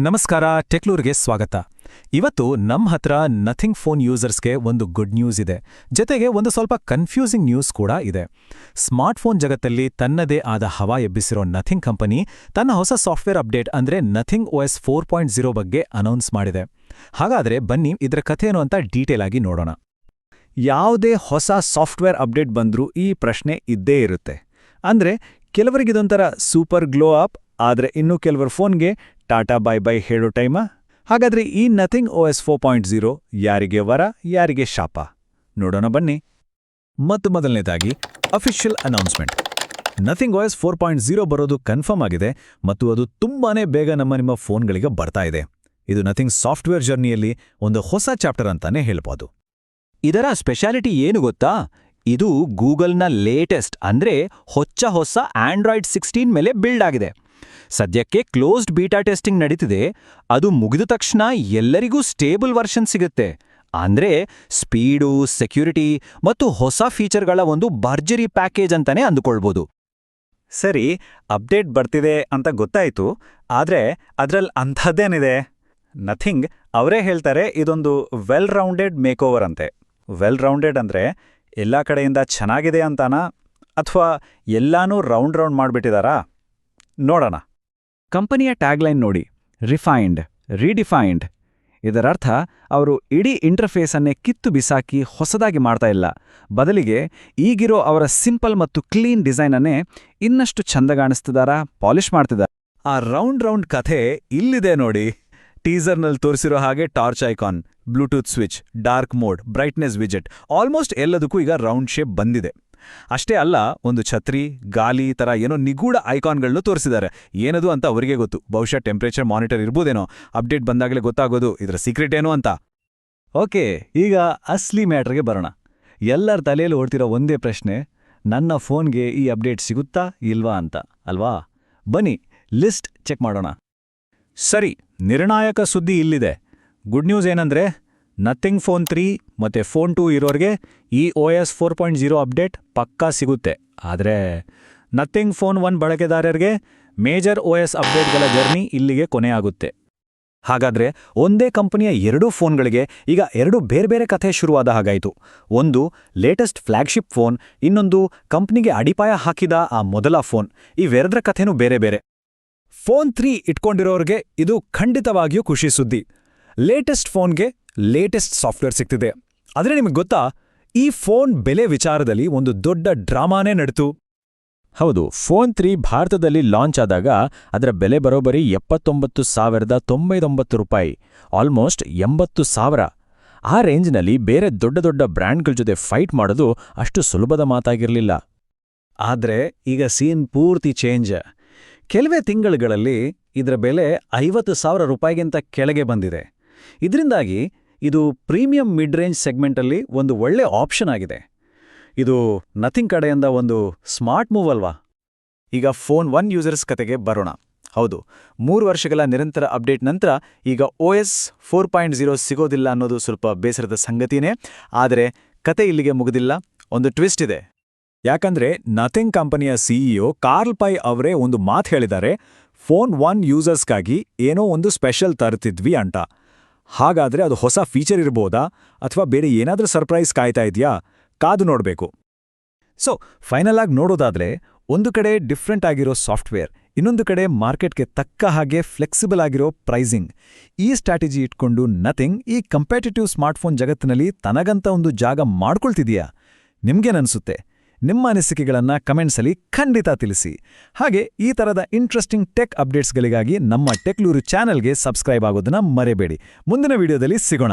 ನಮಸ್ಕಾರ, ಟೆಕ್ಲೂರ್ಗೆ ಸ್ವಾಗತ. ಇವತ್ತು ನಮ್ಮ ಹತ್ರ ನಥಿಂಗ್ ಫೋನ್ ಯೂಸರ್ಸ್ಗೆ ಒಂದು ಗುಡ್ ನ್ಯೂಸ್ ಇದೆ. ಜೊತೆಗೆ ಒಂದು ಸ್ವಲ್ಪ ಕನ್ಫ್ಯೂಸಿಂಗ್ ನ್ಯೂಸ್ ಕೂಡ ಇದೆ. ಸ್ಮಾರ್ಟ್ಫೋನ್ ಜಗತ್ತಲ್ಲಿ ತನ್ನದೇ ಆದ ಹವಾ ಎಬ್ಬಿಸಿರೋ ನಥಿಂಗ್ ಕಂಪನಿ ತನ್ನ ಹೊಸ ಸಾಫ್ಟ್ವೇರ್ ಅಪ್ಡೇಟ್ ಅಂದ್ರೆ Nothing OS four point zero ಬಗ್ಗೆ ಅನೌನ್ಸ್ ಮಾಡಿದೆ. ಹಾಗಾದ್ರೆ ಬನ್ನಿ ಇದರ ಕಥೆಯನ್ನು ಅಂತ ಡೀಟೇಲ್ ಆಗಿ ನೋಡೋಣ. ಯಾವುದೇ ಹೊಸ ಸಾಫ್ಟ್ವೇರ್ ಅಪ್ಡೇಟ್ ಬಂದರೂ ಈ ಪ್ರಶ್ನೆ ಇದ್ದೇ ಇರುತ್ತೆ. ಅಂದ್ರೆ ಕೆಲವರಿಗಿದೊಂಥರ ಸೂಪರ್ ಗ್ಲೋ ಅಪ್ ಆದ್ರೆ ಇನ್ನು ಕೆಲವರ ಫೋನ್ಗೆ ಟಾಟಾ ಬೈ ಬೈ ಹೇಳೋ ಟೈಮ? ಹಾಗಾದ್ರೆ ಈ Nothing O S four point zero ಯಾರಿಗೆ ವರ, ಯಾರಿಗೆ ಶಾಪ? ನೋಡೋಣ ಬನ್ನಿ. ಮತ್ತು ಮೊದಲನೇದಾಗಿ official announcement Nothing OS four point zero ಬರೋದು ಕನ್ಫರ್ಮ್ ಆಗಿದೆ ಮತ್ತು ಅದು ತುಂಬಾನೇ ಬೇಗ ನಮ್ಮ ನಿಮ್ಮ ಫೋನ್ಗಳಿಗೆ ಬರ್ತಾ ಇದೆ. ಇದು ನಥಿಂಗ್ ಸಾಫ್ಟ್ವೇರ್ ಜರ್ನಿಯಲ್ಲಿ ಒಂದು ಹೊಸ ಚಾಪ್ಟರ್ ಅಂತಾನೆ ಹೇಳ್ಬೋದು. ಇದರ ಸ್ಪೆಷಾಲಿಟಿ ಏನು ಗೊತ್ತಾ? ಇದು ಗೂಗಲ್ನ ಲೇಟೆಸ್ಟ್ ಅಂದ್ರೆ ಹೊಚ್ಚ ಹೊಸ ಆಂಡ್ರಾಯ್ಡ್ ಸಿಕ್ಸ್ಟೀನ್ ಮೇಲೆ ಬಿಲ್ಡ್ ಆಗಿದೆ. ಸದ್ಯಕ್ಕೆ ಕ್ಲೋಸ್ಡ್ ಬೀಟಾ ಟೆಸ್ಟಿಂಗ್ ನಡೀತಿದೆ. ಅದು ಮುಗಿದ ತಕ್ಷಣ ಎಲ್ಲರಿಗೂ ಸ್ಟೇಬಲ್ ವರ್ಷನ್ ಸಿಗುತ್ತೆ. ಅಂದ್ರೆ ಸ್ಪೀಡು, ಸೆಕ್ಯೂರಿಟಿ ಮತ್ತು ಹೊಸ ಫೀಚರ್ಗಳ ಒಂದು ಭರ್ಜರಿ ಪ್ಯಾಕೇಜ್ ಅಂತಾನೆ ಅಂದುಕೊಳ್ಬೋದು. ಸರಿ, ಅಪ್ಡೇಟ್ ಬರ್ತಿದೆ ಅಂತ ಗೊತ್ತಾಯ್ತು, ಆದ್ರೆ ಅದ್ರಲ್ಲಿ ಅಂಥದ್ದೇನಿದೆ? ನಥಿಂಗ್, ಅವರೇ ಹೇಳ್ತಾರೆ ಇದೊಂದು ವೆಲ್ ರೌಂಡೆಡ್ ಮೇಕೋವರ್ ಅಂತೆ. ವೆಲ್ ರೌಂಡೆಡ್ ಅಂದ್ರೆ ಎಲ್ಲ ಕಡೆಯಿಂದ ಚೆನ್ನಾಗಿದೆ ಅಂತಾನಾ? ಅಥವಾ ಎಲ್ಲಾನೂ ರೌಂಡ್ ರೌಂಡ್ ಮಾಡ್ಬಿಟ್ಟಿದಾರಾ? ನೋಡೋಣ. ಕಂಪನಿಯ ಟ್ಯಾಗ್ಲೈನ್ ನೋಡಿ. Refined, redefined. ಇದರರ್ಥ, ಅವರು ಇಡೀ ಇಂಟರ್ಫೇಸನ್ನೇ ಕಿತ್ತು ಬಿಸಾಕಿ ಹೊಸದಾಗಿ ಮಾಡ್ತಾ ಇಲ್ಲ. ಬದಲಿಗೆ, ಈಗಿರೋ ಅವರ ಸಿಂಪಲ್ ಮತ್ತು ಕ್ಲೀನ್ ಡಿಸೈನನ್ನೇ ಇನ್ನಷ್ಟು ಚಂದಗಾಣಿಸ್ತಿದಾರಾ ಪಾಲಿಷ್ ಮಾಡ್ತಿದ್ದಾರೆ ಆ ರೌಂಡ್ ರೌಂಡ್ ಕಥೆ ಇಲ್ಲಿದೆ ನೋಡಿ. ಟೀಸರ್ನಲ್ಲಿ ತೋರಿಸಿರೋ ಹಾಗೆ torch icon, Bluetooth switch, dark mode, brightness ವಿಜೆಟ್, almost ಎಲ್ಲದಕ್ಕೂ ಈಗ ರೌಂಡ್ ಶೇಪ್ ಬಂದಿದೆ. ಅಷ್ಟೇ ಅಲ್ಲ, ಒಂದು ಛತ್ರಿ, ಗಾಲಿ ತರ ಏನೋ ನಿಗೂಢ ಐಕಾನ್ಗಳನ್ನು ತೋರಿಸಿದ್ದಾರೆ. ಏನದು ಅಂತ ಅವರಿಗೆ ಗೊತ್ತು. ಬಹುಶಃ ಟೆಂಪರೇಚರ್ ಮಾನಿಟರ್ ಇರ್ಬೋದೇನೋ. ಅಪ್ಡೇಟ್ ಬಂದಾಗಲೇ ಗೊತ್ತಾಗೋದು. ಇದರ ಸೀಕ್ರೆಟ್ ಏನು ಅಂತ? ಓಕೆ, ಈಗ ಅಸ್ಲಿ ಮ್ಯಾಟ್ರಿಗೆ ಬರೋಣ. ಎಲ್ಲರ ತಲೆಯಲ್ಲಿ ಓಡ್ತಿರೋ ಒಂದೇ ಪ್ರಶ್ನೆ, ನನ್ನ ಫೋನ್ಗೆ ಈ ಅಪ್ಡೇಟ್ ಸಿಗುತ್ತಾ ಇಲ್ವಾ ಅಂತ. ಅಲ್ವಾ? ಬನ್ನಿ, ಲಿಸ್ಟ್ ಚೆಕ್ ಮಾಡೋಣ. ಸರಿ ನಿರ್ಣಾಯಕ ಸುದ್ದಿ ಇಲ್ಲಿದೆ. ಗುಡ್ ನ್ಯೂಸ್ ಏನಂದ್ರೆ ನಥಿಂಗ್ ಫೋನ್ ತ್ರೀ ಮತ್ತೆ ಫೋನ್ ಟೂ ಇರೋರಿಗೆ ಈ O S four point zero update ಪಕ್ಕಾ ಸಿಗುತ್ತೆ. ಆದರೆ ನಥಿಂಗ್ ಫೋನ್ ಒನ್ ಬಳಕೆದಾರರಿಗೆ ಮೇಜರ್ ಒ ಎಸ್ ಅಪ್ಡೇಟ್ಗಳ ಜರ್ನಿ ಇಲ್ಲಿಗೆ ಕೊನೆಯಾಗುತ್ತೆ. ಹಾಗಾದ್ರೆ, ಒಂದೇ ಕಂಪನಿಯ ಎರಡೂ ಫೋನ್ಗಳಿಗೆ ಈಗ ಎರಡು ಬೇರೆ ಬೇರೆ ಕಥೆ ಶುರುವಾದ ಹಾಗಾಯಿತು. ಒಂದು ಲೇಟೆಸ್ಟ್ ಫ್ಲ್ಯಾಗ್ಶಿಪ್ ಫೋನ್ ಇನ್ನೊಂದು ಕಂಪ್ನಿಗೆ ಅಡಿಪಾಯ ಹಾಕಿದ ಆ ಮೊದಲ ಫೋನ್ ಇವೆರಡರ ಕಥೆನೂ ಬೇರೆ ಬೇರೆ. ಫೋನ್ ತ್ರೀ ಇಟ್ಕೊಂಡಿರೋರ್ಗೆ ಇದು ಖಂಡಿತವಾಗಿಯೂ ಖುಷಿ ಸುದ್ದಿ. ಲೇಟೆಸ್ಟ್ ಫೋನ್ಗೆ ಲೇಟೆಸ್ಟ್ ಸಾಫ್ಟ್ವೇರ್ ಸಿಗ್ತಿದೆ ಆದರೆ ನಿಮಗೆ ಗೊತ್ತಾ ಈ ಫೋನ್ ಬೆಲೆ ವಿಚಾರದಲ್ಲಿ ಒಂದು ದೊಡ್ಡ ಡ್ರಾಮಾನೇ ನಡೆತು. ಹೌದು ಫೋನ್ ತ್ರೀ ಭಾರತದಲ್ಲಿ ಲಾಂಚ್ ಆದಾಗ ಅದರ ಬೆಲೆ ಬರೋಬರಿ ಎಪ್ಪತ್ತೊಂಬತ್ತು ಸಾವಿರದ ತೊಂಬೈದೊಂಬತ್ತು ರೂಪಾಯಿ ಆಲ್ಮೋಸ್ಟ್ ಎಂಬತ್ತು ಸಾವಿರ. ಆ ರೇಂಜ್ನಲ್ಲಿ ಬೇರೆ ದೊಡ್ಡ ದೊಡ್ಡ ಬ್ರ್ಯಾಂಡ್ಗಳ ಜೊತೆ ಫೈಟ್ ಮಾಡೋದು ಅಷ್ಟು ಸುಲಭದ ಮಾತಾಗಿರಲಿಲ್ಲ. ಆದ್ರೆ ಈಗ ಸೀನ್ ಪೂರ್ತಿ ಚೇಂಜ್. ಕೆಲವೇ ತಿಂಗಳುಗಳಲ್ಲಿ ಇದರ ಬೆಲೆ ಐವತ್ತು ಸಾವಿರ ರೂಪಾಯಿಗಿಂತ ಕೆಳಗೆ ಬಂದಿದೆ. ಇದರಿಂದಾಗಿ ಇದು ಪ್ರೀಮಿಯಂ ಮಿಡ್ ರೇಂಜ್ ಸೆಗ್ಮೆಂಟಲ್ಲಿ ಒಂದು ಒಳ್ಳೆ ಆಪ್ಷನ್ ಆಗಿದೆ. ಇದು ನಥಿಂಗ್ ಕಡೆಯಿಂದ ಒಂದು ಸ್ಮಾರ್ಟ್ ಮೂವ್ ಅಲ್ವಾ? ಈಗ ಫೋನ್ ಒನ್ ಯೂಸರ್ಸ್ ಕತೆಗೆ ಬರೋಣ. ಹೌದು, ಮೂರು ವರ್ಷಗಳ ನಿರಂತರ ಅಪ್ಡೇಟ್ ನಂತರ ಈಗ O S four point zero ಸಿಗೋದಿಲ್ಲ ಅನ್ನೋದು ಸ್ವಲ್ಪ ಬೇಸರದ ಸಂಗತಿನೇ. ಆದರೆ ಕತೆ ಇಲ್ಲಿಗೆ ಮುಗಿದಿಲ್ಲ. ಒಂದು ಟ್ವಿಸ್ಟ್ ಇದೆ. ಯಾಕಂದ್ರೆ ನಥಿಂಗ್ ಕಂಪನಿಯ ಸಿಇಒ ಕಾರ್ಲ್ ಪೈ ಅವರೇ ಒಂದು ಮಾತು ಹೇಳಿದ್ದಾರೆ ಫೋನ್ ಒನ್ ಯೂಸರ್ಸ್ಗಾಗಿ ಏನೋ ಒಂದು ಸ್ಪೆಷಲ್ ತರ್ತಿದ್ವಿ ಅಂತ. ಹಾಗಾದ್ರೆ ಅದು ಹೊಸ ಫೀಚರ್ ಇರ್ಬೋದಾ? ಅಥವಾ ಬೇರೆ ಏನಾದ್ರೂ ಸರ್ಪ್ರೈಸ್ ಕಾಯ್ತಾ ಇದೆಯಾ? ಕಾದು ನೋಡಬೇಕು. ಸೊ ಫೈನಲ್ ಆಗಿ ನೋಡೋದಾದ್ರೆ ಒಂದು ಕಡೆ ಡಿಫ್ರೆಂಟ್ ಆಗಿರೋ ಸಾಫ್ಟ್ವೇರ್ ಇನ್ನೊಂದು ಕಡೆ ಮಾರ್ಕೆಟ್ಗೆ ತಕ್ಕ ಹಾಗೆ ಫ್ಲೆಕ್ಸಿಬಲ್ ಆಗಿರೋ ಪ್ರೈಸಿಂಗ್ ಈ ಸ್ಟ್ರಾಟಜಿ ಇಟ್ಕೊಂಡು ನಥಿಂಗ್ ಈ ಕಂಪ್ಯಾಟಿಟಿವ್ ಸ್ಮಾರ್ಟ್ಫೋನ್ ಜಗತ್ತಿನಲ್ಲಿ ತನಗಂತ ಒಂದು ಜಾಗ ಮಾಡ್ಕೊಳ್ತಿದೆಯಾ? ನಿಮ್ಗೇನನ್ಸುತ್ತೆ ನಿಮ್ಮ ಅನಿಸಿಕೆಗಳನ್ನು ಕಮೆಂಟ್ಸಲ್ಲಿ ಖಂಡಿತ ತಿಳಿಸಿ. ಹಾಗೆ ಈ ಥರದ ಇಂಟ್ರೆಸ್ಟಿಂಗ್ ಟೆಕ್ ಅಪ್ಡೇಟ್ಸ್ಗಳಿಗಾಗಿ ನಮ್ಮ ಟೆಕ್ಲೂರು ಚಾನೆಲ್ಗೆ ಸಬ್ಸ್ಕ್ರೈಬ್ ಆಗೋದನ್ನ ಮರೆಯಬೇಡಿ ಮುಂದಿನ ವಿಡಿಯೋದಲ್ಲಿ ಸಿಗೋಣ.